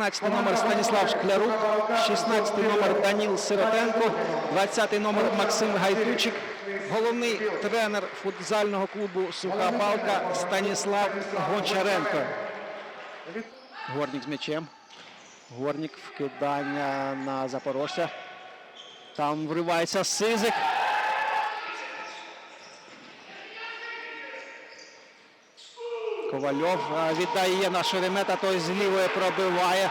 14 номер Станіслав Шклярук, 16 номер Даніл Сиротенко, 20 номер Максим Гайдучик, головний тренер футзального клубу Суха Балка Станіслав Гончаренко. Горнік з м'ячем. Горнік вкидання на Запорожця. Там вривається Сизик. Ковальов віддає на Шеремета, той з лівої пробиває.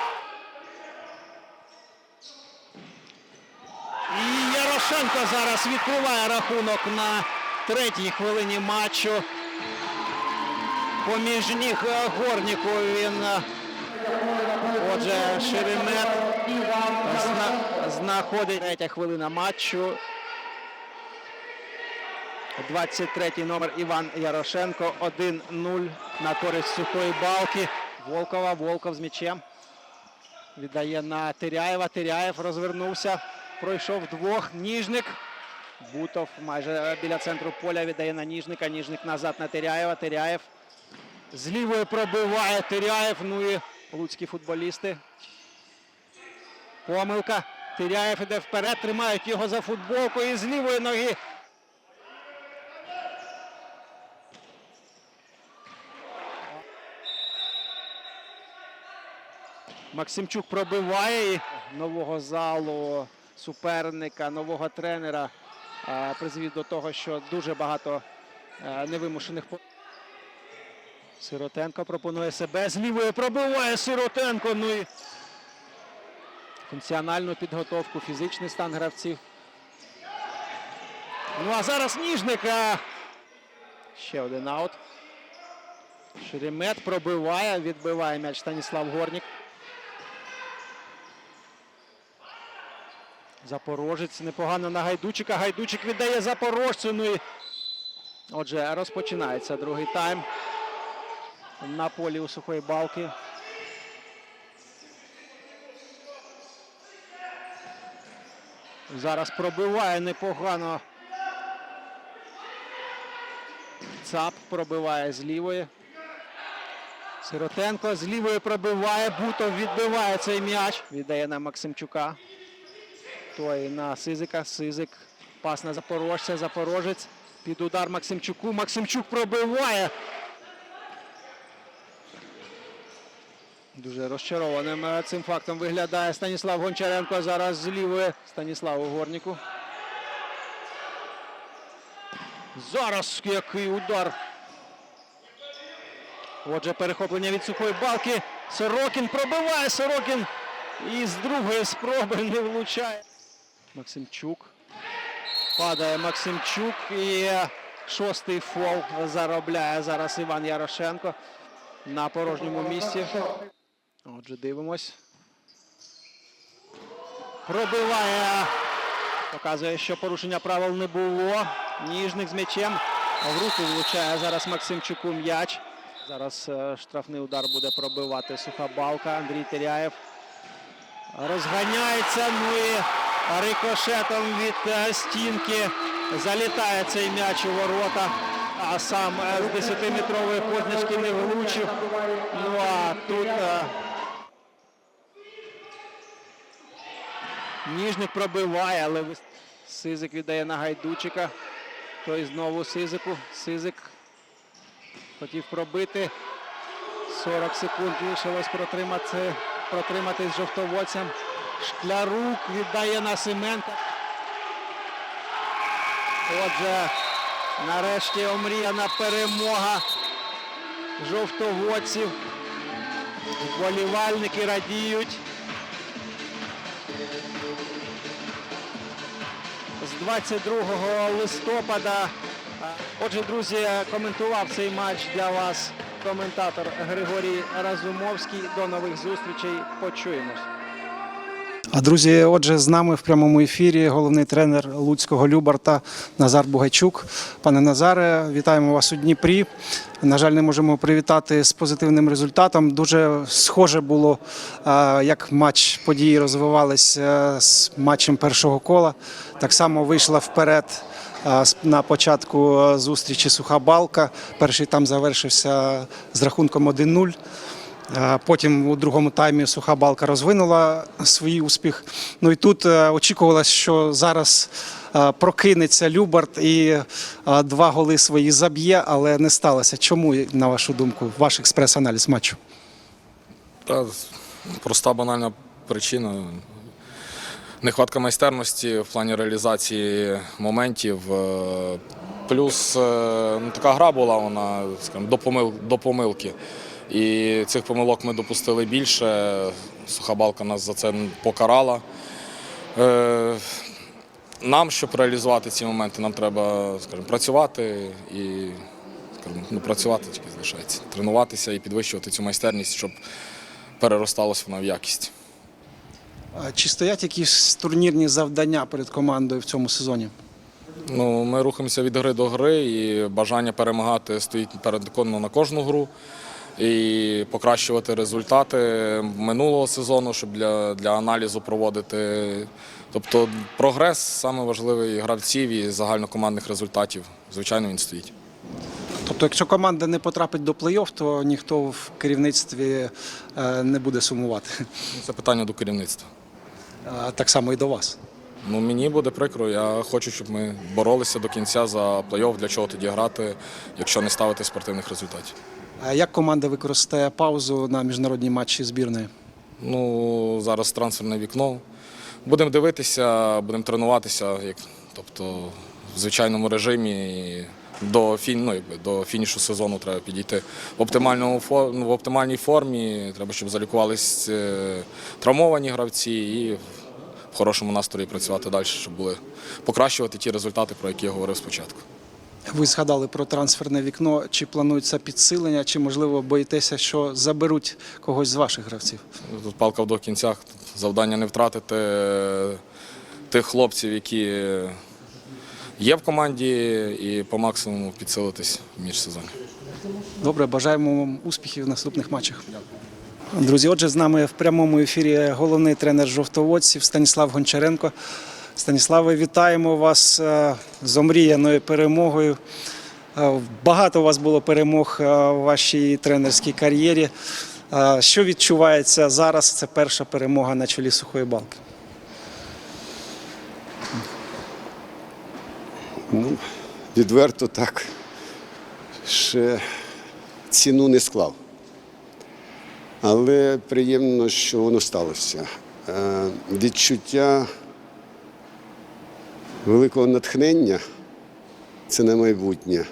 І Ярошенко зараз відкриває рахунок на третій хвилині матчу. Поміж ніг е, Горніку він. е, Отже, Шеремет зна- знаходить третя хвилина матчу. 23-й номер Іван Ярошенко. 1-0 на користь сухої балки. Волкова. Волков з м'ячем. Віддає на Теряєва. Теряєв розвернувся. Пройшов двох. Ніжник. Бутов майже біля центру поля віддає на Ніжника. Ніжник назад на Теряєва. Теряєв з лівої пробиває Теряєв. Ну і луцькі футболісти. Помилка. Теряєв іде вперед. Тримають його за футболку і з лівої ноги Максимчук пробиває нового залу суперника, нового тренера призвів до того, що дуже багато е, невимушених Сиротенко пропонує себе з лівої пробиває Сиротенко. Ну і функціональну підготовку, фізичний стан гравців. Ну а зараз ніжник. Ще один аут. Шеремет пробиває, відбиває м'яч Станіслав Горнік. Запорожець непогано на Гайдучика. Гайдучик віддає Запорожцю. Ну і отже, розпочинається другий тайм на полі у сухої балки. Зараз пробиває непогано. Цап пробиває з лівої. Сиротенко з лівої пробиває. Бутов відбиває цей м'яч. Віддає на Максимчука. Той на Сизика. Сизик. Пас на Запорожця. Запорожець. Під удар Максимчуку. Максимчук пробиває. Дуже розчарованим е, цим фактом виглядає Станіслав Гончаренко. Зараз з лівої Станіславу Горніку. Зараз який удар. Отже, перехоплення від сухої балки. Сорокін пробиває Сорокін. І з другої спроби не влучає. Максимчук. Падає Максимчук. І шостий фол заробляє зараз Іван Ярошенко на порожньому місці. Отже, дивимось. Пробиває. Показує, що порушення правил не було. Ніжник з м'ячем. В руку влучає зараз Максимчуку м'яч. Зараз е, штрафний удар буде пробивати суха балка. Андрій Теряєв розганяється. Ну і рикошетом від е, стінки залітає цей м'яч у ворота. А сам е, з 10-метрової позначки не влучив. Ну а тут е, Ніжник пробиває, але Сизик віддає на Гайдучика. Той знову Сизику. Сизик хотів пробити. 40 секунд лишилось протримати, протримати з жовтоводцем. Шклярук віддає на Семенка. Отже, нарешті омріяна перемога жовтоводців. Вболівальники радіють. з 22 листопада. Отже, друзі, коментував цей матч для вас коментатор Григорій Разумовський. До нових зустрічей. Почуємось. А друзі, отже, з нами в прямому ефірі головний тренер Луцького Любарта Назар Бугайчук. Пане Назаре, вітаємо вас у Дніпрі. На жаль, не можемо привітати з позитивним результатом. Дуже схоже було, е, як матч події розвивалися з матчем першого кола. Так само вийшла вперед е, на початку е, зустрічі суха балка. Перший там завершився з рахунком 1-0. Е, Потім у другому таймі суха балка розвинула свій успіх. Ну і тут е, очікувалось, що зараз е, прокинеться Любарт і два голи свої заб'є, але не сталося. Чому, на вашу думку, ваш експрес-аналіз матчу? Та проста банальна причина. Нехватка майстерності в плані реалізації моментів. Плюс ну, така гра була, вона скажімо, до помилки. І цих помилок ми допустили більше. Суха балка нас за це покарала. Е, Нам, щоб реалізувати ці моменти, нам треба скажімо, працювати і скажімо, ну, працювати тільки залишається. Тренуватися і підвищувати цю майстерність, щоб переросталась вона в якість. А Чи стоять якісь турнірні завдання перед командою в цьому сезоні? Ну, ми рухаємося від гри до гри, і бажання перемагати стоїть перед на кожну гру. І покращувати результати минулого сезону, щоб для, для аналізу проводити. Тобто прогрес саме важливий і гравців і загальнокомандних результатів. Звичайно, він стоїть. Тобто, якщо команда не потрапить до плей-офф, то ніхто в керівництві е, не буде сумувати. Ну, Це питання до керівництва. Так само і до вас. Ну, мені буде прикро. Я хочу, щоб ми боролися до кінця за плей-офф. Для чого тоді грати, якщо не ставити спортивних результатів. Як команда використає паузу на міжнародні матчі збірної? Ну, зараз трансферне вікно. Будемо дивитися, будемо тренуватися, як, тобто в звичайному режимі. До, фін, ну, якби, до фінішу сезону треба підійти в, оптимальному, ну, в оптимальній формі. Треба, щоб залікувались е, травмовані гравці і в хорошому настрої працювати далі, щоб були покращувати ті результати, про які я говорив спочатку. Ви згадали про трансферне вікно. Чи планується підсилення, чи можливо боїтеся, що заберуть когось з ваших гравців? Тут палка в двох кінцях. Завдання не втратити е, тих хлопців, які є в команді, і по максимуму підсилитись в міжсезоні. Добре, бажаємо вам успіхів в наступних матчах. Друзі, отже, з нами в прямому ефірі головний тренер жовтоводців Станіслав Гончаренко. Станіславе, вітаємо вас е, з омріяною перемогою. Е, Багато у вас було перемог е, у вашій тренерській кар'єрі. Що відчувається зараз? Це перша перемога на чолі сухої балки. Ну, відверто так. Ще ціну не склав. Але приємно, що воно сталося. Відчуття великого натхнення це на майбутнє.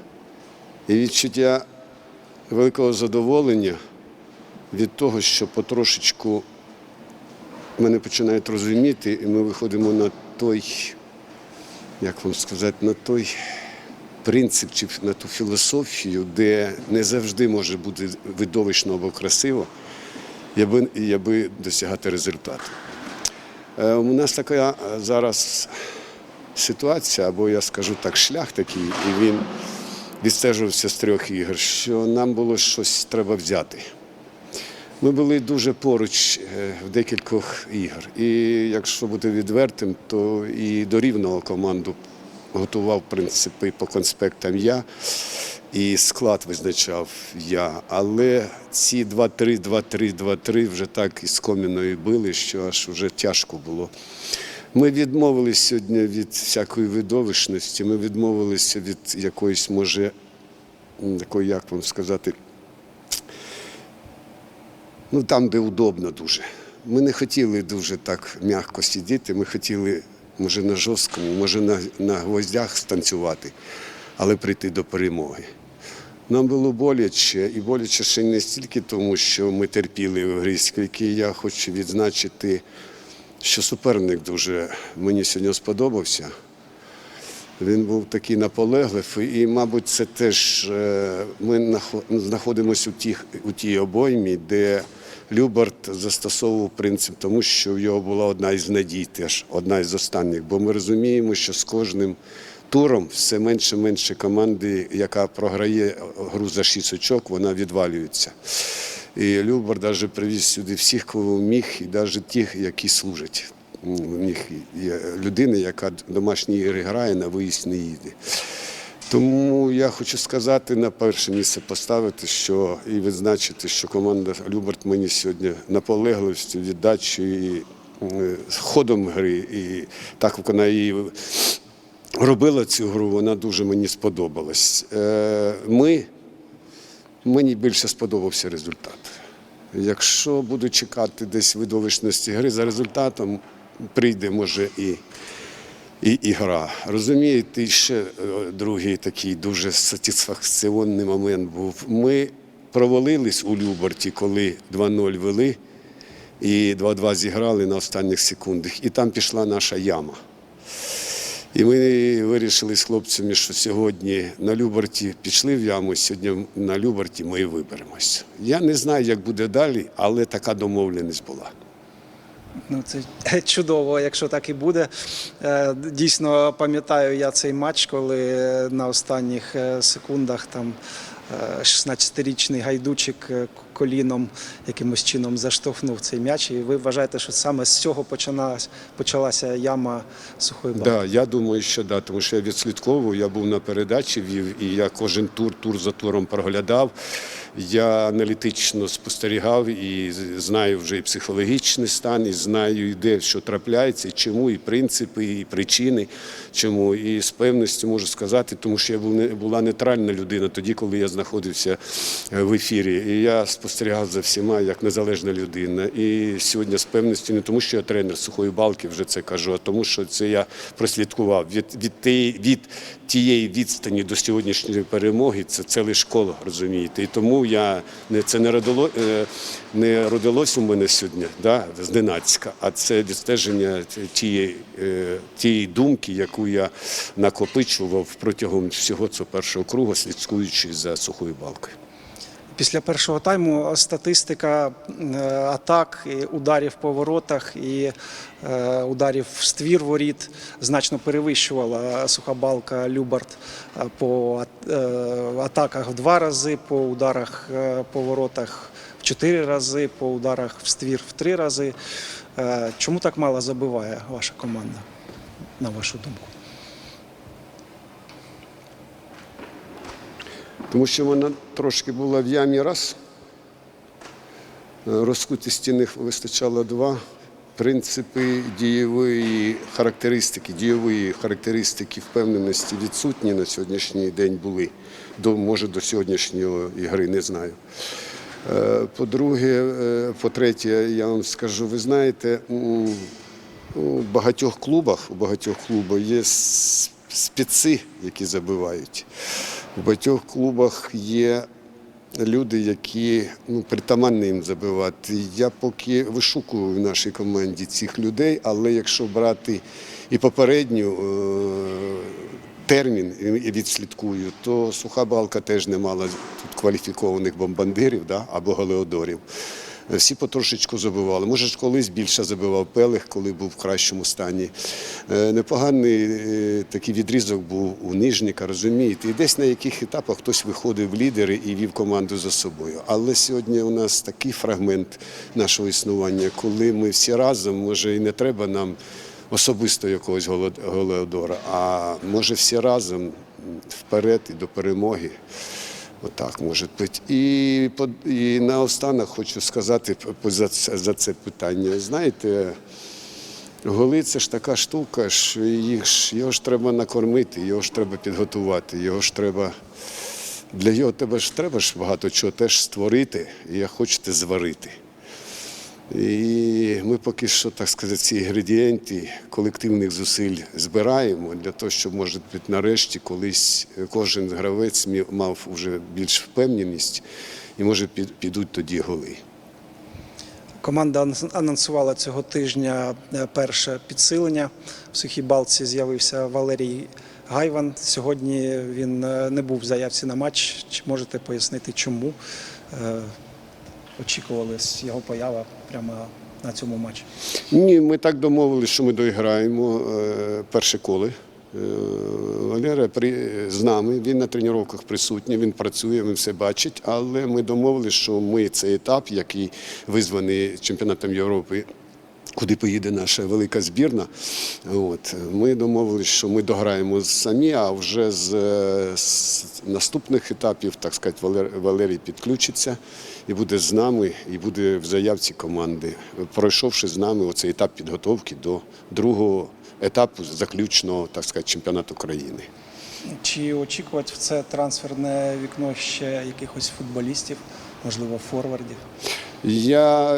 І відчуття великого задоволення від того, що потрошечку мене починають розуміти, і ми виходимо на той як вам сказати, на той принцип чи на ту філософію, де не завжди може бути видовищно або красиво, аби, досягати результату. Е, У нас така зараз ситуація, або я скажу так, шлях такий, і він відстежувався з трьох ігор, що нам було щось треба взяти. Ми були дуже поруч е, в декількох ігор. І якщо бути відвертим, то і до рівного команду готував в принципі по конспектам я, і склад визначав я. Але ці 2-3, 2-3, 2-3 вже так із коміною били, що аж вже тяжко було. Ми відмовилися сьогодні від всякої видовищності, ми відмовилися від якоїсь, може, такої, як вам сказати, ну там, де удобно дуже. Ми не хотіли дуже так м'яко сидіти, ми хотіли, може, на жорсткому, може, на, на гвоздях станцювати, але прийти до перемоги. Нам було боляче, і боляче ще не стільки тому, що ми терпіли в грі, скільки я хочу відзначити, що суперник дуже мені сьогодні сподобався. Він був такий наполегливий, і, мабуть, це теж е, ми знаходимося у, тих, у тій обоймі, де Любарт застосовував принцип, тому що в його була одна із надій, теж одна із останніх. Бо ми розуміємо, що з кожним туром все менше менше команди, яка програє гру за шість очок, вона відвалюється. І Любар навіть привіз сюди всіх, кого міг, і навіть тих, які служать. В них є людина, яка домашні ігри грає, на виїзд не їде. Тому я хочу сказати на перше місце поставити, що і відзначити, що команда Люберт мені сьогодні наполегливістю, віддачею і е, ходом гри, і так як вона і робила цю гру, вона дуже мені сподобалась. Е, Ми, мені більше сподобався результат. Якщо буду чекати десь видовищності гри за результатом, прийде може і і, і гра. Розумієте, ще е, другий такий дуже сатисфакціонний момент був. Ми провалились у Люберті, коли 2-0 вели і 2-2 зіграли на останніх секундах. І там пішла наша яма. І ми вирішили з хлопцями, що сьогодні на Люберті пішли в яму, сьогодні на Люберті ми і виберемося. Я не знаю, як буде далі, але така домовленість була. Ну, це чудово, якщо так і буде. Е, Дійсно пам'ятаю я цей матч, коли на останніх е, секундах там е, 16-річний гайдучик е, коліном якимось чином заштовхнув цей м'яч. І ви вважаєте, що саме з цього починалась, почалася яма сухої балки? Да, я думаю, що да, тому що я відслідковував, я був на передачі, вів, і я кожен тур, тур за туром проглядав. Я аналітично спостерігав і знаю вже і психологічний стан, і знаю, і де що трапляється, і чому, і принципи, і причини, чому. І з певністю можу сказати, тому що я була нейтральна людина тоді, коли я знаходився е, в ефірі. І я спостерігав за всіма як незалежна людина. І сьогодні з певністю не тому, що я тренер сухої балки, вже це кажу, а тому, що це я прослідкував від, від, тієї- від тієї відстані до сьогоднішньої перемоги. Це ціла школа, розумієте. І тому я не це не родило е, не родилось у мене сьогодні, да, зненацька, а це відстеження тієї, е, тієї думки, яку я накопичував протягом всього цього першого кругу, слідкуючи за сухою балкою. Після першого тайму статистика е, атак, ударів по воротах і е, ударів в ствір воріт значно перевищувала суха балка Любарт е, по атаках в два рази, по ударах по воротах в чотири рази, по ударах в ствір в три рази. Чому так мало забиває ваша команда, на вашу думку? Тому що вона трошки була в ямі раз. Е, Розкуті стіни вистачало два. Принципи дієвої характеристики, дієвої характеристики впевненості відсутні на сьогоднішній день були. До, може, до сьогоднішньої ігри, не знаю. Е, По-друге, е, по-третє, я вам скажу, ви знаєте, у багатьох клубах, у багатьох клубах є спеці, які забивають. У багатьох клубах є люди, які ну, притаманні їм забивати. Я поки вишукую в нашій команді цих людей, але якщо брати і попередню е, термін і відслідкую, то суха балка теж не мала тут кваліфікованих бомбандирів да, або галеодорів. Всі потрошечку забивали. Може, колись більше забивав Пелих, коли був в кращому стані. Е, Непоганий е, такий відрізок був у Нижніка, розумієте. І десь на яких етапах хтось виходив в лідери і вів команду за собою. Але сьогодні у нас такий фрагмент нашого існування, коли ми всі разом, може, і не треба нам особисто якогось Голеодора, а може всі разом вперед і до перемоги. Отак може бути. І, і наостанок хочу сказати за це, за це питання. Знаєте, голи це ж така штука, що їх його ж треба накормити, його ж треба підготувати, його ж треба. Для його тебе ж треба ж багато чого теж створити, і як хочете зварити. І ми поки що, так сказати, ці інгредієнти колективних зусиль збираємо для того, щоб, може бути, нарешті колись кожен гравець мав вже більш впевненість і може під- підуть тоді голи. Команда анонсувала цього тижня е, перше підсилення. В сухій балці з'явився Валерій Гайван. Сьогодні він е, не був в заявці на матч. Чи можете пояснити, чому е, очікувалась його поява прямо на цьому матчі? Ні, ми так домовилися, що ми доіграємо е, перше коле. Е, Валера з нами, він на тренуваннях присутній, він працює, він все бачить, але ми домовилися, що ми цей етап, який визваний чемпіонатом Європи куди поїде наша велика збірна. От. Ми домовилися, що ми дограємо самі, а вже з, е, з наступних етапів, так сказати, Валер- Валерій підключиться і буде з нами, і буде в заявці команди, пройшовши з нами оцей етап підготовки до другого етапу заключного, так сказати, чемпіонату країни. Чи очікувати в це трансферне вікно ще якихось футболістів, можливо, форвардів? Я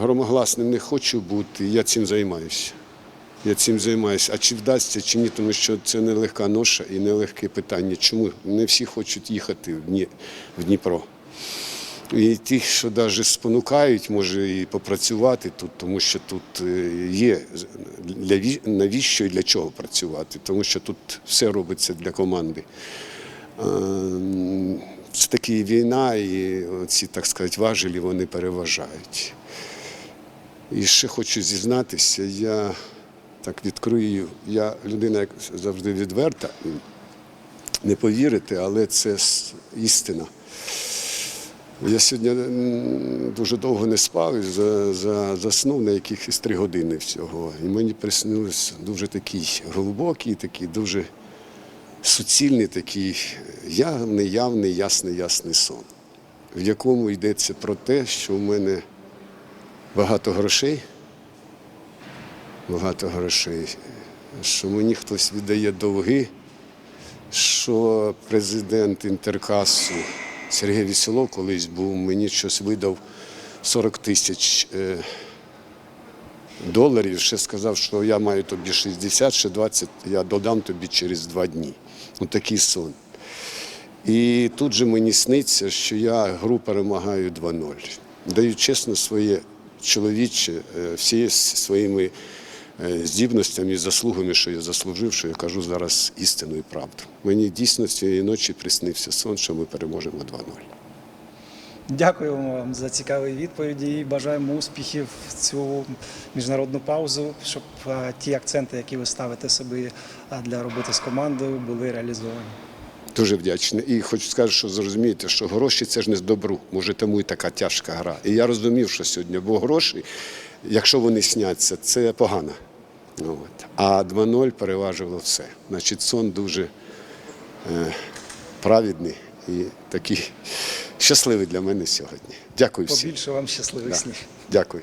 громогласним не хочу бути, я цим займаюся. Я цим займаюся. А чи вдасться, чи ні, тому що це нелегка ноша і нелегке питання. Чому? Не всі хочуть їхати в Дніпро. І ті, що навіть спонукають, може і попрацювати тут, тому що тут е, є для навіщо і для чого працювати, тому що тут все робиться для команди. Це таки війна, і ці, так сказати, важелі вони переважають. І ще хочу зізнатися, я так відкрию, я людина, як завжди відверта, не повірите, але це істина. Я сьогодні дуже довго не спав і за, за, заснув на якихось три години всього. І мені приснилось дуже такий глибокий, такий дуже суцільний, такий явний, явний, ясний, ясний сон, в якому йдеться про те, що в мене багато грошей, багато грошей, що мені хтось віддає довги, що президент Інтеркасу Сергій Вісілов колись був, мені щось видав 40 тисяч е, доларів, ще сказав, що я маю тобі 60, ще 20, я додам тобі через два дні. Ось такий сон. І тут же мені сниться, що я гру перемагаю 2-0. Даю чесно своє чоловіче, е, всі своїми е, здібностями і заслугами, що я заслужив, що я кажу зараз істину і правду. Мені дійсно цієї ночі приснився сон, що ми переможемо 2-0. Дякуємо вам за цікаві відповіді і бажаємо успіхів в цю міжнародну паузу, щоб е, ті акценти, які ви ставите собі е, для роботи з командою, були реалізовані. Дуже вдячний. І хочу сказати, що зрозумієте, що гроші це ж не з добру. Може, тому і така тяжка гра. І я розумів, що сьогодні, бо гроші, якщо вони сняться, це погано. Ну, От. А 2-0 переважувало все. Значить, сон дуже е, праведний і такий щасливий для мене сьогодні. Дякую всім. Побільше вам щасливих Да. снів. Дякую.